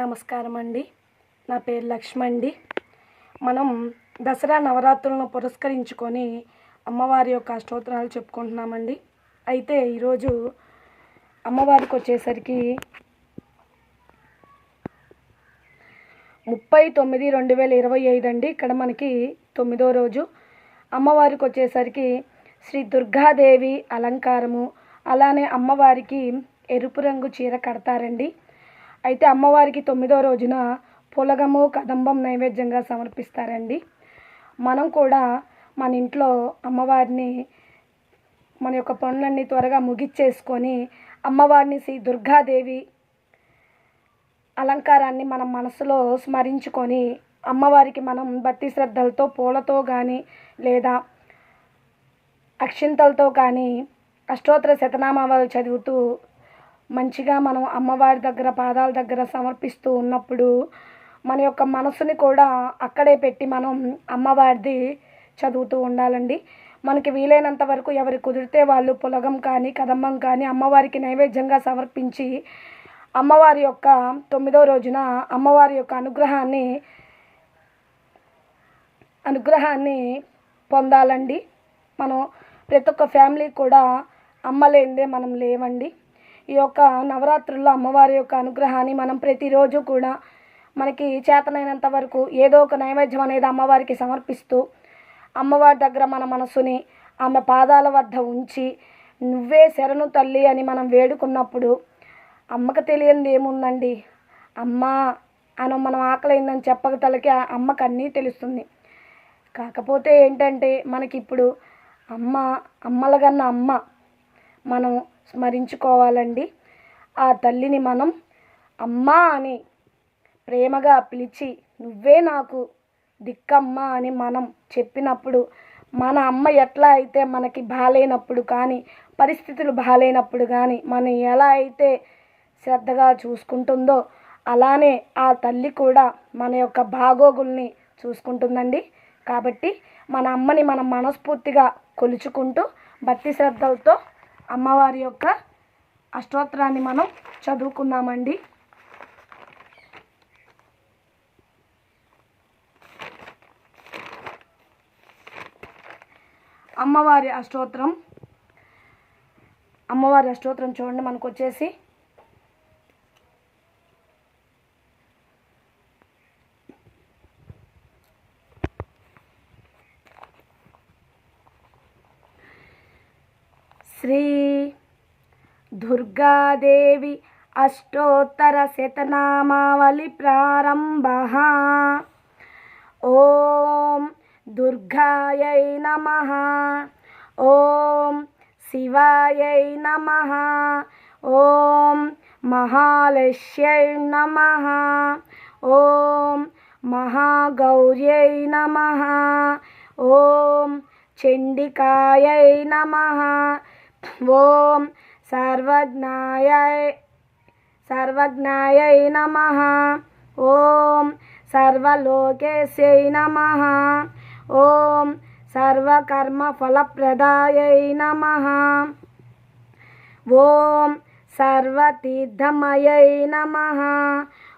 నమస్కారం అండి నా పేరు లక్ష్మి అండి మనం దసరా నవరాత్రులను పురస్కరించుకొని అమ్మవారి యొక్క అష్టోత్తరాలు చెప్పుకుంటున్నామండి. అయితే ఈరోజు అమ్మవారికి వచ్చేసరికి ముప్పై తొమ్మిది రెండు వేల ఇరవై ఐదు అండి. ఇక్కడ మనకి తొమ్మిదో రోజు. అమ్మవారికి వచ్చేసరికి శ్రీ దుర్గాదేవి అలంకారము అలానే అమ్మవారికి ఎరుపు రంగు చీర కడతారండి. అయితే అమ్మవారికి తొమ్మిదో రోజున పులగము కదంబం నైవేద్యంగా సమర్పిస్తారండి. మనం కూడా మన ఇంట్లో అమ్మవారిని మన యొక్క పనులన్నీ త్వరగా ముగిచ్చేసుకొని అమ్మవారిని శ్రీ దుర్గాదేవి అలంకారాన్ని మనం మనసులో స్మరించుకొని అమ్మవారికి మనం భక్తి శ్రద్ధలతో పూలతో కానీ లేదా అక్షింతలతో కానీ అష్టోత్తర శతనామాలు చదువుతూ మంచిగా మనం అమ్మవారి దగ్గర పాదాల దగ్గర సమర్పిస్తూ ఉన్నప్పుడు మన యొక్క మనసుని కూడా అక్కడే పెట్టి మనం అమ్మవారిది చదువుతూ ఉండాలండి. మనకి వీలైనంత వరకు ఎవరు కుదిరితే వాళ్ళు పులగం కానీ కదంబం కానీ అమ్మవారికి నైవేద్యంగా సమర్పించి అమ్మవారి యొక్క తొమ్మిదో రోజున అమ్మవారి యొక్క అనుగ్రహాన్ని అనుగ్రహాన్ని పొందాలండి. మనం ప్రతి ఒక్క ఫ్యామిలీ కూడా అమ్మ లేనిదే మనం లేవండి. ఈ యొక్క నవరాత్రుల్లో అమ్మవారి యొక్క అనుగ్రహాన్ని మనం ప్రతిరోజు కూడా మనకి చేతనైనంత వరకు ఏదో ఒక నైవేద్యం అనేది అమ్మవారికి సమర్పిస్తూ అమ్మవారి దగ్గర మన మనసుని ఆమె పాదాల వద్ద ఉంచి నువ్వే శరణు తల్లి అని మనం వేడుకున్నప్పుడు అమ్మకు తెలియంది ఏముందండి? అమ్మ అని మనం ఆకలైందని చెప్పక తలకి ఆ అమ్మకు అన్నీ తెలుస్తుంది. కాకపోతే ఏంటంటే మనకి ఇప్పుడు అమ్మ అమ్మలగన్న అమ్మ మనం స్మరించుకోవాలండి. ఆ తల్లిని మనం అమ్మా అని ప్రేమగా పిలిచి నువ్వే నాకు దిక్కమ్మ అని మనం చెప్పినప్పుడు మన అమ్మ ఎట్లా అయితే మనకి బాగాలేనప్పుడు కానీ పరిస్థితులు బాగాలేనప్పుడు కానీ మనం ఎలా అయితే శ్రద్ధగా చూసుకుంటుందో అలానే ఆ తల్లి కూడా మన యొక్క బాగోగుల్ని చూసుకుంటుందండి. కాబట్టి మన అమ్మని మనం మనస్ఫూర్తిగా కొలుచుకుంటూ భక్తి శ్రద్ధలతో అమ్మవారి యొక్క అష్టోత్తరాన్ని మనం చదువుకుందామండి. అమ్మవారి అష్టోత్తరం అమ్మవారి అష్టోత్తరం చూడండి మనకు వచ్చేసి శ్రీ దుర్గాదేవి అష్టోత్తర శతనామావళి ప్రారంభ. ఓం దుర్గాయై నమ. ఓం శివాయై నమ. ఓం మహాలక్ష్యై నమ. ఓం మహాగౌర్యై నమ. ఓం చండికాయై నమ. ఓం సర్వజ్ఞాయ సర్వజ్ఞాయై నమ. ఓం సర్వలోకేశై నమ. ఓం సర్వకర్మఫలప్రదాయై నమ. ఓం సర్వతీర్థమయై నమ.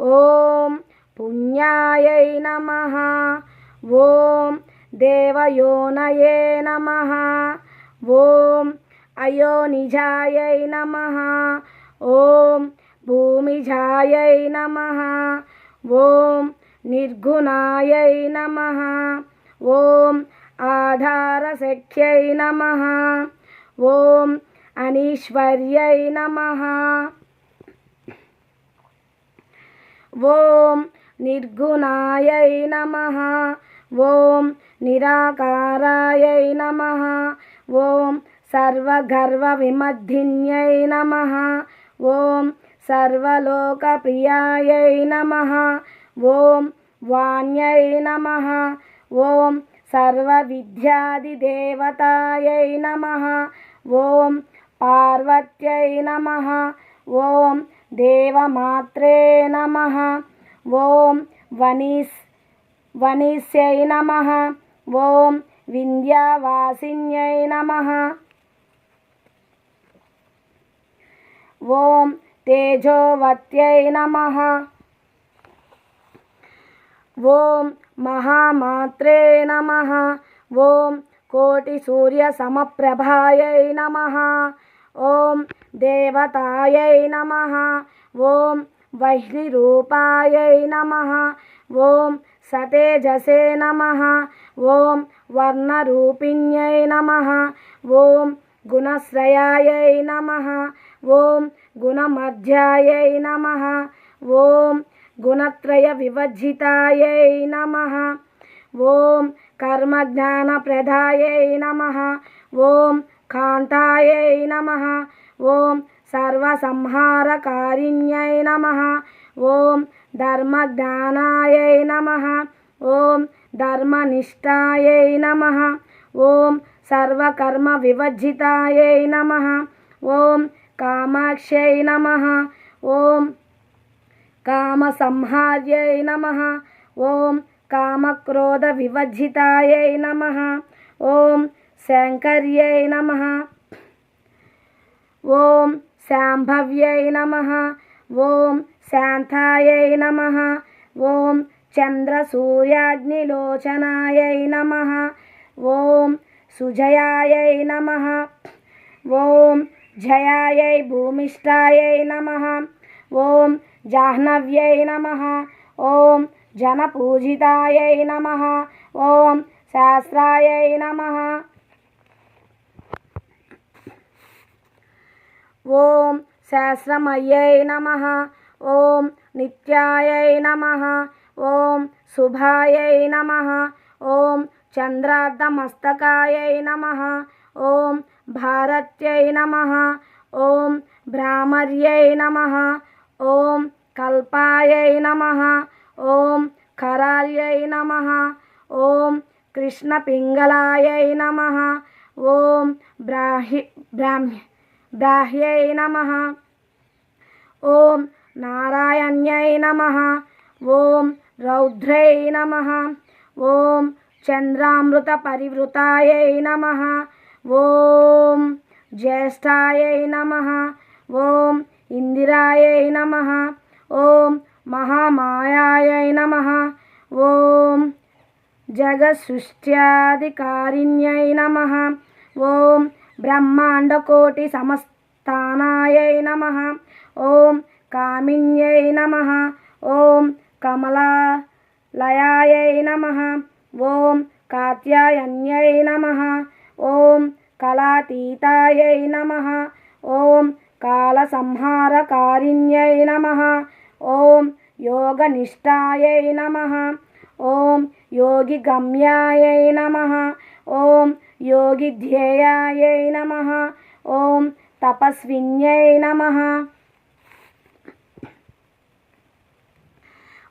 ఓం పుణ్యాయై నమ. ఓం దేవయోనయే నమ. ఓం అయోనిజాయై నమ ఓం భూమిజాయై నమ ఓం నిర్గుణాయై నమ ఓం ఆధారసఖ్యై నమ ఓం అనీశ్వర్యై నమ ఓం నిర్గుణాయై నమ ఓం నిరాకారాయై నమ ఓం సర్వగర్వవిమద్ధిన్యై నమ ఓం సర్వలోకప్రియాయై నమ ఓం వాణ్యై నమ ఓం సర్వవిద్యాదిదేవతాయై నమ ఓం పార్వత్యై నమ ఓం దేవమాత్రే నమ ఓం వనీస్ వనీస్యై నమ ఓం వింధ్యావాసిన్యై నమ ఓం తేజోవత్యై నమ ఓం మహామాత్రే నమ ఓం కోటి సూర్య సమప్రభాయై నమ ఓం దేవతాయై నమ ఓం వహ్నిరూపాయై నమ ఓం సతేజసే నమ ఓం వర్ణరూపిణ్యై నమ ఓం గుణశ్రయాయై నమ ఓం గుణమధ్యాయై నమ ఓం గుణత్రయ వివర్జితాయై నమ ఓం కర్మజ్ఞానప్రదాయై నమ ఓం కాంతాయై నమ ఓం సర్వసంహారకారిణ్యై నమ ఓం ధర్మజ్ఞానాయై నమ ఓం ధర్మనిష్టాయై నమ ఓం సర్వకర్మ వివర్జితాయై నమ ఓం కామాక్షై నమ ఓం కామసంహార్యై నమ ఓం కామక్రోధ వివర్జితాయై నమ ఓం శంకర్యై నమ ఓం శాంభవ్యై నమ ఓం శాంతాయై నమ ఓం చంద్రసూర్యాగ్నిలోచనాయై నమ ఓం సుజయాయై నమ ఓం జయాయై భూమిష్టాయై నమ ఓం జాహ్నవ్యై నమ ఓం జనపూజితాయై నమ ఓం శాస్త్రాయై నమ ఓం శాస్త్రమయ్యై నమ ఓం నిత్యాయై నమ ఓం శుభాయై నమ ఓం చంద్రార్ధమస్తకాయై నమ ఓం భారత్యై నమ ఓం భ్రామర్యై నమ ఓం కల్పాయై నమ ఓం కరాల్యై నమ ఓం కృష్ణపింగళాయై నమ ఓం బ్రాహి బ్రాహ్మ్య బ్రాహ్యై నమ ఓం నారాయణ్యై నమ ఓం రౌద్రై నమ ఓం చంద్రామృత పరివృతాయై నమ. ఓం జ్యేష్ఠాయై నమ. ఓం ఇందిరాయై నమ. ఓం మహామాయాయై నమ. ఓం జగసృష్ట్యాధికారిణ్యై నమ. ఓం బ్రహ్మాండకోటి సమస్తానాయై నమ. ఓం కామిన్యై నమ. ఓం కమలాలయాయై నమ. ॐ कात्यायन्यै नमः। ॐ कलातीतायै नमः। ॐ कालसंहारकारिण्यै नमः। ॐ योगनिष्ठायै नमः। ॐ योगिगम्यायै नमः। ॐ योगिध्येयायै नमः। ॐ तपस्विन्यै नमः।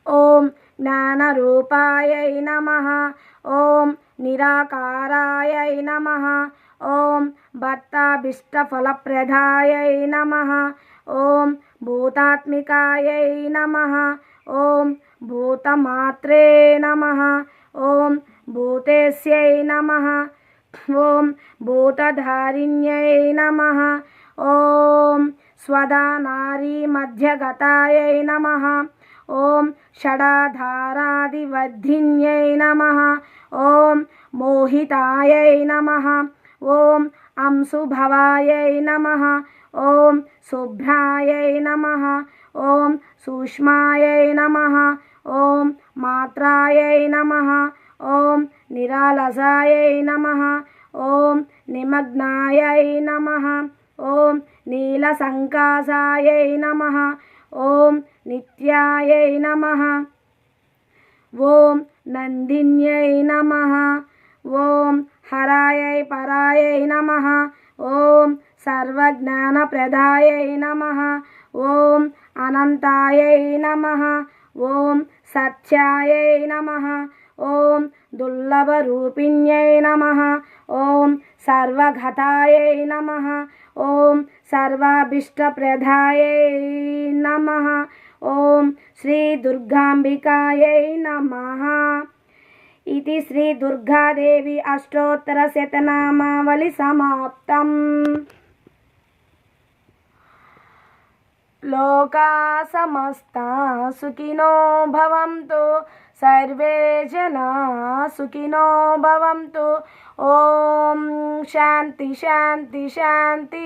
ॐ జ్ఞానరూపాయై నమ ఓం నిరాకారాయై నమ ఓం భర్తాభిష్టఫలప్రదాయై నమ ఓం భూతాత్మికాయై నమ ఓం భూతమాత్రే నమ ఓం భూతేస్యై నమ ఓం భూతధారిణ్యై నమ ఓం స్వదా నారీ మధ్యగతాయై నమ ఓం షడాధారాదివర్ధిన్యై నమ. ఓం మోహితాయై నమ. ఓం అంశుభవాయై నమ. ఓం శుభ్రాయై నమ. ఓం సూక్ష్మాయై నమ. ఓం మాత్రాయై నమ. ఓం నిరాలసాయై నమ. ఓం నిమగ్నాయై నమ. ఓం నీలసంకాసాయై నమ. ఓం నిత్యాయై నమ. ఓం నందిన్యై నమ. ఓం హరాయై పరాయై నమ. ఓం సర్వజ్ఞానప్రదాయై నమ. ఓం అనంతాయై నమ. ఓం సత్యాయై నమ. ఓం దుర్లభరూపిణ్యై నమ. ఓం సర్వఘతాయై నమ. ఓం సర్వాభీష్టప్రదాయై నమ. ఓం శ్రీ దుర్గాంబికాయై నమ. ఇది శ్రీ దుర్గాదేవి అష్టోత్తర శతనామావళి సమాప్తం. లోకా సమస్తా సుఖినో భవంతు. సర్వే జనా సుఖినో భవంతు. ఓం శాంతి శాంతి శాంతి.